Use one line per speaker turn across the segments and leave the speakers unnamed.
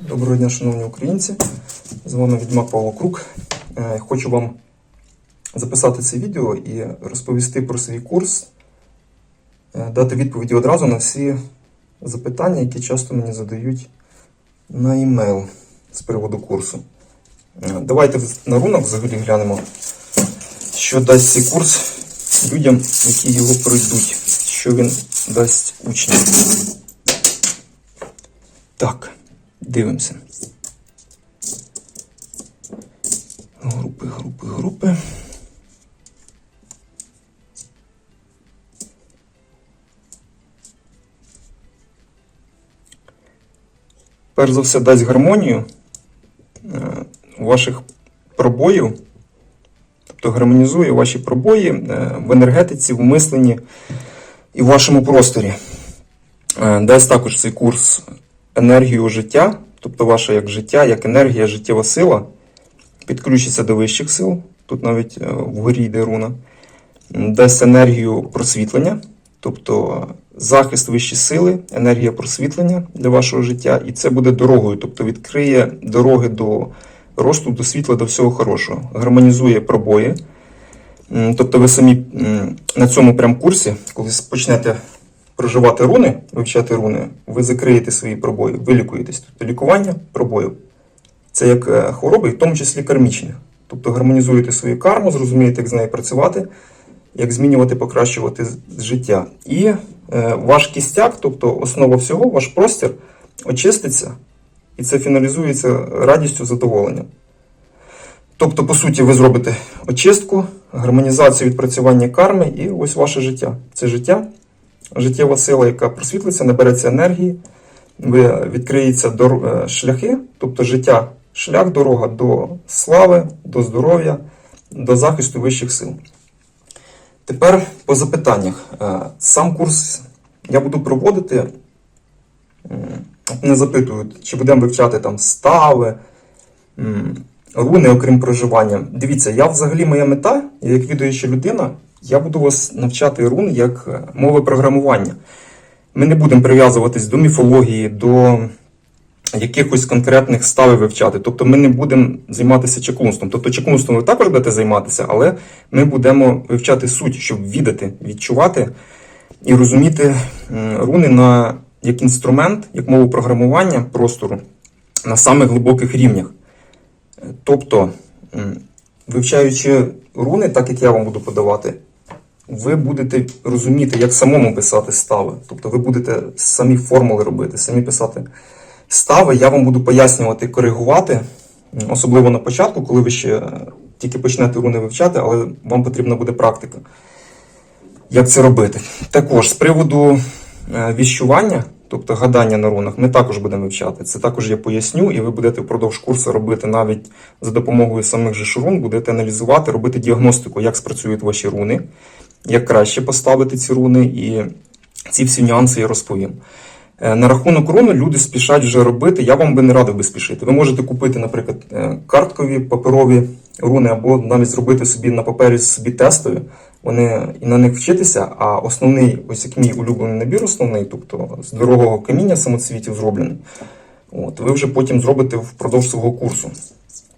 Доброго дня, шановні українці. З вами відьмак Павло Крук. Е, Хочу вам записати це відео і розповісти про свій курс, е, дати відповіді одразу на всі запитання, які часто мені задають на емейл з приводу курсу. Е, Давайте на рунок взагалі глянемо, що дасть цей курс людям, які його пройдуть, що він дасть учням. Так, дивимося. Групи, групи, групи. Перш за все дасть гармонію е, ваших пробоїв, тобто гармонізує ваші пробої е, в енергетиці, в мисленні і в вашому просторі. Е, Дасть також цей курс енергію життя, тобто ваше як життя, як енергія, життєва сила, підключиться до вищих сил, тут навіть е, вгорі йде руна, дасть енергію просвітлення, тобто захист вищі сили, енергія просвітлення для вашого життя, і це буде дорогою, тобто відкриє дороги до росту, до світла, до всього хорошого, гармонізує пробої. Тобто ви самі на цьому прям курсі, коли почнете проживати руни, вивчати руни, ви закриєте свої пробої, вилікуєтесь. Тобто лікування пробоїв. Це як е, хвороби, в тому числі кармічні. Тобто гармонізуєте свою карму, зрозумієте, як з нею працювати, як змінювати, покращувати життя. І е, ваш кістяк, тобто основа всього, ваш простір, очиститься, і це фіналізується радістю, задоволенням. Тобто, по суті, ви зробите очистку, гармонізацію відпрацювання карми, і ось ваше життя. Це життя, життєва сила, яка просвітлиться, набереться енергії, відкриються е, шляхи, тобто життя, шлях, дорога до слави, до здоров'я, до захисту вищих сил. Тепер по запитаннях. Е, Сам курс я буду проводити. Не запитують, чи будемо вивчати там стави, руни, окрім проживання. Дивіться, я взагалі моя мета, як відуюча людина, я буду вас навчати рун як е, мови програмування. Ми не будемо прив'язуватись до міфології, до якихось конкретних ставів вивчати. Тобто ми не будемо займатися чеклунством. Тобто чеклунством ви також будете займатися, але ми будемо вивчати суть, щоб відати, відчувати і розуміти руни на, як інструмент, як мову програмування простору на самих глибоких рівнях. Тобто, вивчаючи руни, так як я вам буду подавати, ви будете розуміти, як самому писати стави. Тобто ви будете самі формули робити, самі писати стави. Я вам буду пояснювати, коригувати, особливо на початку, коли ви ще тільки почнете руни вивчати, але вам потрібна буде практика. Як це робити? Також з приводу е, віщування, тобто гадання на рунах, ми також будемо вивчати. Це також я поясню, і ви будете впродовж курсу робити навіть за допомогою самих же ж рун, будете аналізувати, робити діагностику, як спрацюють ваші руни, як краще поставити ці руни, і ці всі нюанси я розповім. Е, На рахунок руни люди спішать вже робити. Я вам би не радив би спішити. Ви можете купити, наприклад, е, карткові паперові руни, або навіть зробити собі на папері собі тестові. Вони і на них вчитися. А основний, ось як мій улюблений набір, основний, тобто з дорогого каміння самоцвітів зроблений. От, ви вже потім зробите впродовж свого курсу.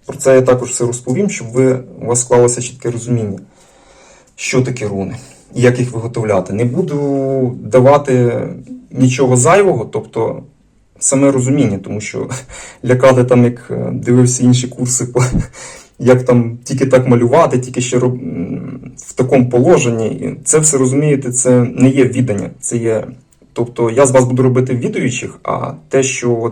Про це я також все розповім, щоб ви, у вас склалося чітке розуміння, що таке руни як їх виготовляти. Не буду давати нічого зайвого, тобто саме розуміння, тому що лякати там, як е, дивився інші курси, як там тільки так малювати, тільки ще в такому положенні. Це все розумієте, це не є віддання. Це є. Тобто я з вас буду робити відуючих, а те, що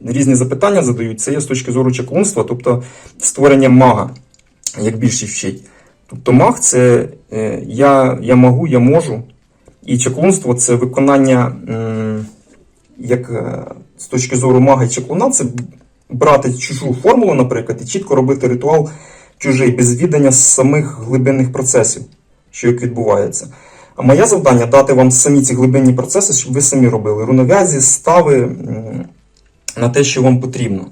різні запитання задають, це є з точки зору чаклунства, тобто створення мага, як більшість вчить. Тобто маг це е, я, я можу, я можу. І чаклунство це виконання, як е, з точки зору мага і чаклуна, це брати чужу формулу, наприклад, і чітко робити ритуал чужий, без віддання самих глибинних процесів, що як відбувається. А моє завдання дати вам самі ці глибинні процеси, щоб ви самі робили рунов'язі, стави на те, що вам потрібно.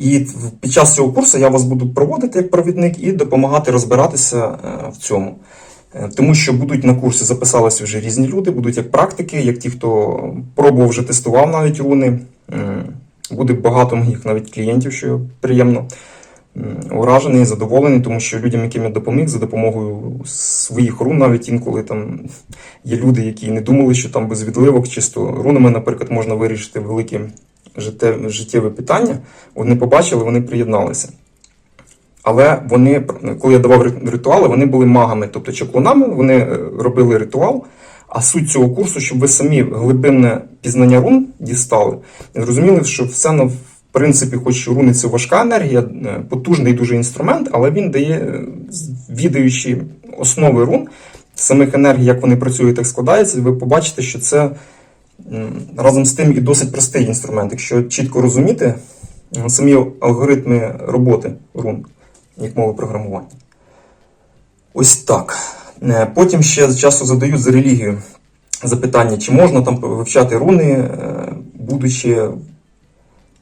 І під час цього курсу я вас буду проводити як провідник і допомагати розбиратися е, в цьому. Е, Тому що будуть на курсі записалися вже різні люди, будуть як практики, як ті, хто пробував вже тестував навіть руни. Буде багато моїх навіть клієнтів, що приємно уражений, задоволений, тому що людям, яким я допоміг, за допомогою своїх рун, навіть інколи там є люди, які не думали, що там без відливок, чисто рунами, наприклад, можна вирішити великі життєві питання. Вони побачили, вони приєдналися. Але вони, коли я давав ритуали, вони були магами, тобто чаклунами, вони е, робили ритуал. А суть цього курсу, щоб ви самі глибинне пізнання рун дістали, зрозуміли, що все на в принципі, хоч руни це важка енергія, е, потужний дуже інструмент, але він дає, е, відаючи основи рун, самих енергій, як вони працюють, як складаються, ви побачите, що це разом з тим і досить простий інструмент. Якщо чітко розуміти самі алгоритми роботи рун, як мови програмування. Ось так. Е, Потім ще часто задають за релігію запитання, чи можна там вивчати руни, е, будучи,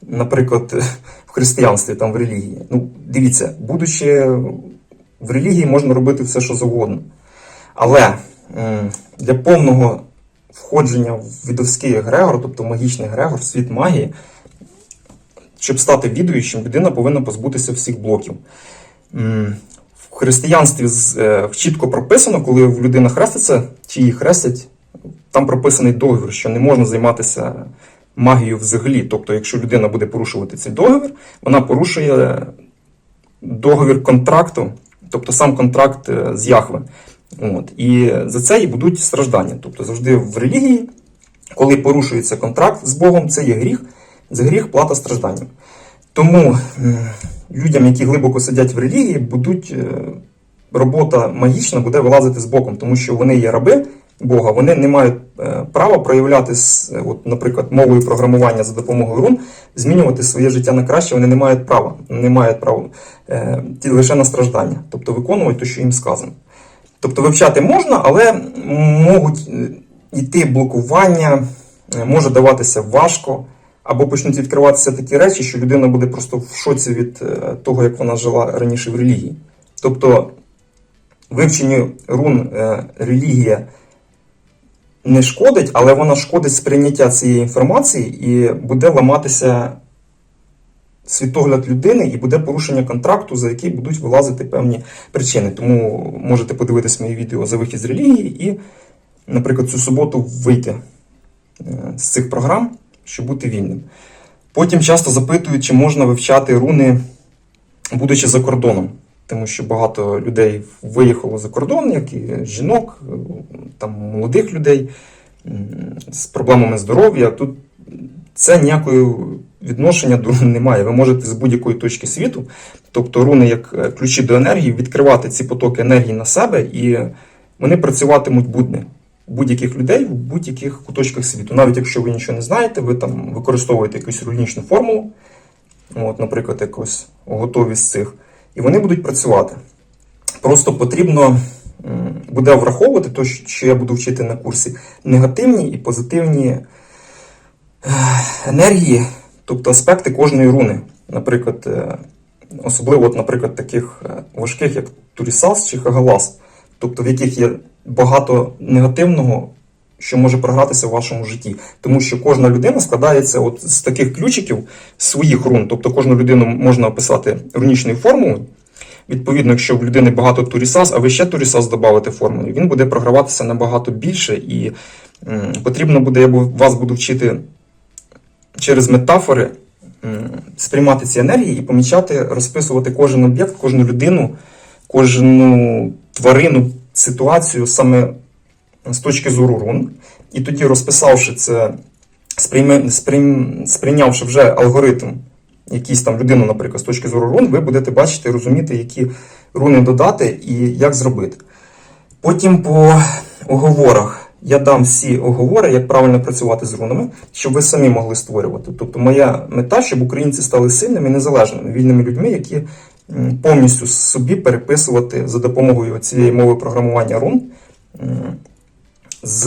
наприклад, в християнстві, там в релігії. Ну, дивіться, будучи в релігії, можна робити все, що завгодно. Але для повного входження в відовський егрегор, тобто магічний егрегор, в світ магії, щоб стати відуючим, людина повинна позбутися всіх блоків. В християнстві е, чітко прописано, коли людина хреститься, чи її хрестять, там прописаний договір, що не можна займатися магією взагалі. Тобто, якщо людина буде порушувати цей договір, вона порушує договір контракту, тобто сам контракт е, з Яхве. От. І за це і будуть страждання. Тобто завжди в релігії, коли порушується контракт з Богом, це є гріх, за гріх плата стражданням. Тому людям, які глибоко сидять в релігії, будуть е, робота магічна буде вилазити з боком, тому що вони є раби Бога, вони не мають е, права проявляти, е, от, наприклад, мовою програмування за допомогою рун, змінювати своє життя на краще. Вони не мають права, не мають права е, лише на страждання, тобто виконувати те, що їм сказано. Тобто вивчати можна, але можуть е, йти блокування, е, може даватися важко, або почнуть відкриватися такі речі, що людина буде просто в шоці від е, того, як вона жила раніше в релігії. Тобто вивченню рун е, релігія не шкодить, але вона шкодить сприйняття цієї інформації і буде ламатися світогляд людини і буде порушення контракту, за який будуть вилазити певні причини. Тому можете подивитись мої відео за вихід з релігії і, наприклад, цю суботу вийти е, з цих програм, щоб бути вільним. Потім часто запитують, чи можна вивчати руни, будучи за кордоном. Тому що багато людей виїхало за кордон, як і жінок, е, там молодих людей з проблемами здоров'я. Тут це ніякого відношення до рун немає. Ви можете з будь-якої точки світу, тобто руни як е, ключі до енергії, відкривати ці потоки енергії на себе, і вони працюватимуть будне будь-яких людей в будь-яких куточках світу. Навіть якщо ви нічого не знаєте, ви там використовуєте якусь рунічну формулу, от, наприклад, якось готові з цих, і вони будуть працювати. Просто потрібно буде враховувати те, що я буду вчити на курсі, негативні і позитивні е, енергії, тобто аспекти кожної руни. Наприклад, е, особливо, от, наприклад, таких е, важких, як Турісас чи Хагалас, тобто в яких є багато негативного, що може програтися в вашому житті. Тому що кожна людина складається от з таких ключиків своїх рун. Тобто кожну людину можна описати рунічною формулою. Відповідно, якщо в людини багато турісас, а ви ще турісас додавите формулу, він буде програватися набагато більше, і потрібно буде, я вас буду вчити через метафори сприймати ці енергії і помічати, розписувати кожен об'єкт, кожну людину, кожну тварину, ситуацію саме з точки зору рун. І тоді, розписавши це, сприйме, сприйм, сприйнявши вже алгоритм, якийсь там людину, наприклад, з точки зору рун, ви будете бачити розуміти, які руни додати і як зробити. Потім по оговорах. Я дам всі оговори, як правильно працювати з рунами, щоб ви самі могли створювати. Тобто, моя мета, щоб українці стали сильними, незалежними, вільними людьми, які повністю собі переписувати за допомогою цієї мови програмування рун з,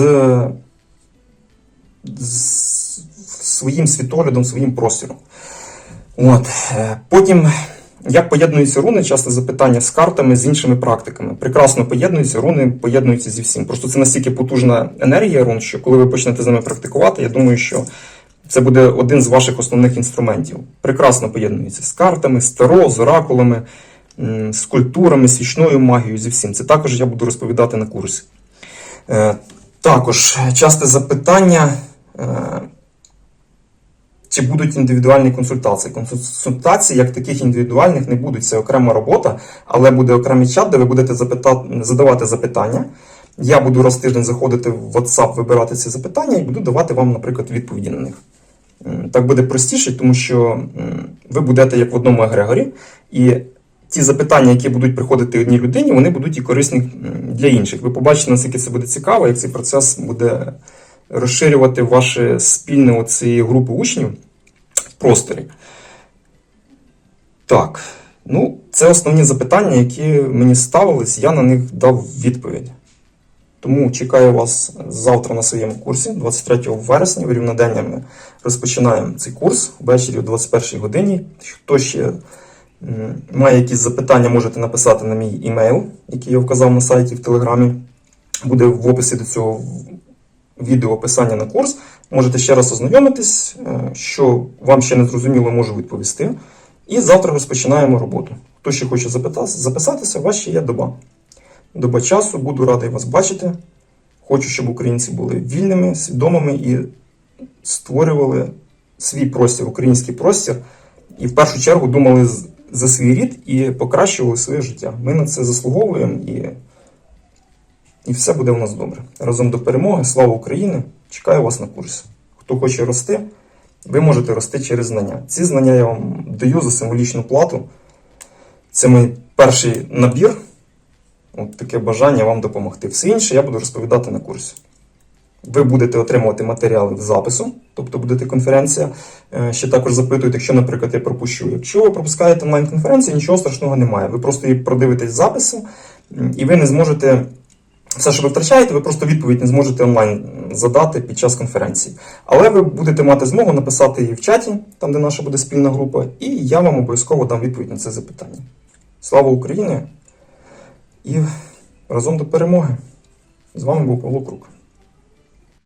з своїм світоглядом, своїм простором. От. е, Потім Як поєднуються руни? Часто запитання з картами, з іншими практиками. Прекрасно поєднуються, руни поєднуються зі всім. Просто це настільки потужна енергія рун, що коли ви почнете з ними практикувати, я думаю, що це буде один з ваших основних інструментів. Прекрасно поєднується з картами, з таро, з оракулами, з культурами, свічною магією, зі всім. Це також я буду розповідати на курсі. Е, Також часте запитання. Чи будуть індивідуальні консультації? Консультації як таких індивідуальних не будуть. Це окрема робота, але буде окремий чат, де ви будете запитати, задавати запитання. Я буду раз тиждень заходити в WhatsApp, вибирати ці запитання і буду давати вам, наприклад, відповіді на них. Так буде простіше, тому що ви будете як в одному егрегорі, і ті запитання, які будуть приходити одній людині, вони будуть і корисні для інших. Ви побачите, наскільки це буде цікаво, як цей процес буде розширювати ваше спільне оцієї групи учнів в просторі. Так, ну, це основні запитання, які мені ставились, я на них дав відповідь. Тому чекаю вас завтра на своєму курсі, 23 вересня, в рівнодення ми розпочинаємо цей курс ввечері о 21 годині. Хто ще має якісь запитання, можете написати на мій імейл, який я вказав на сайті в Телеграмі. Буде в описі до цього відео описання на курс. Можете ще раз ознайомитись, е, що вам ще не зрозуміло, можу відповісти. І завтра розпочинаємо роботу. Хто ще хоче записатися, у вас ще є доба. Доба часу, буду радий вас бачити. Хочу, щоб українці були вільними, свідомими і створювали свій простір, український простір, і в першу чергу думали за свій рід і покращували своє життя. Ми на це заслуговуємо і, і все буде у нас добре. Разом до перемоги. Слава Україні! Чекаю вас на курсі. Хто хоче рости, ви можете рости через знання. Ці знання я вам даю за символічну плату. Це мій перший набір. От таке бажання вам допомогти. Все інше я буду розповідати на курсі. Ви будете отримувати матеріали в запису, тобто буде конференція. Е, Ще також запитують, якщо, наприклад, я пропущу. Якщо ви пропускаєте онлайн-конференцію, нічого страшного немає. Ви просто її продивитесь запису, і ви не зможете. Все, що ви втрачаєте, ви просто відповідь не зможете онлайн задати під час конференції. Але ви будете мати змогу написати її в чаті, там де наша буде спільна група, і я вам обов'язково дам відповідь на це запитання. Слава Україні! І разом до перемоги. З вами був Павло Крук.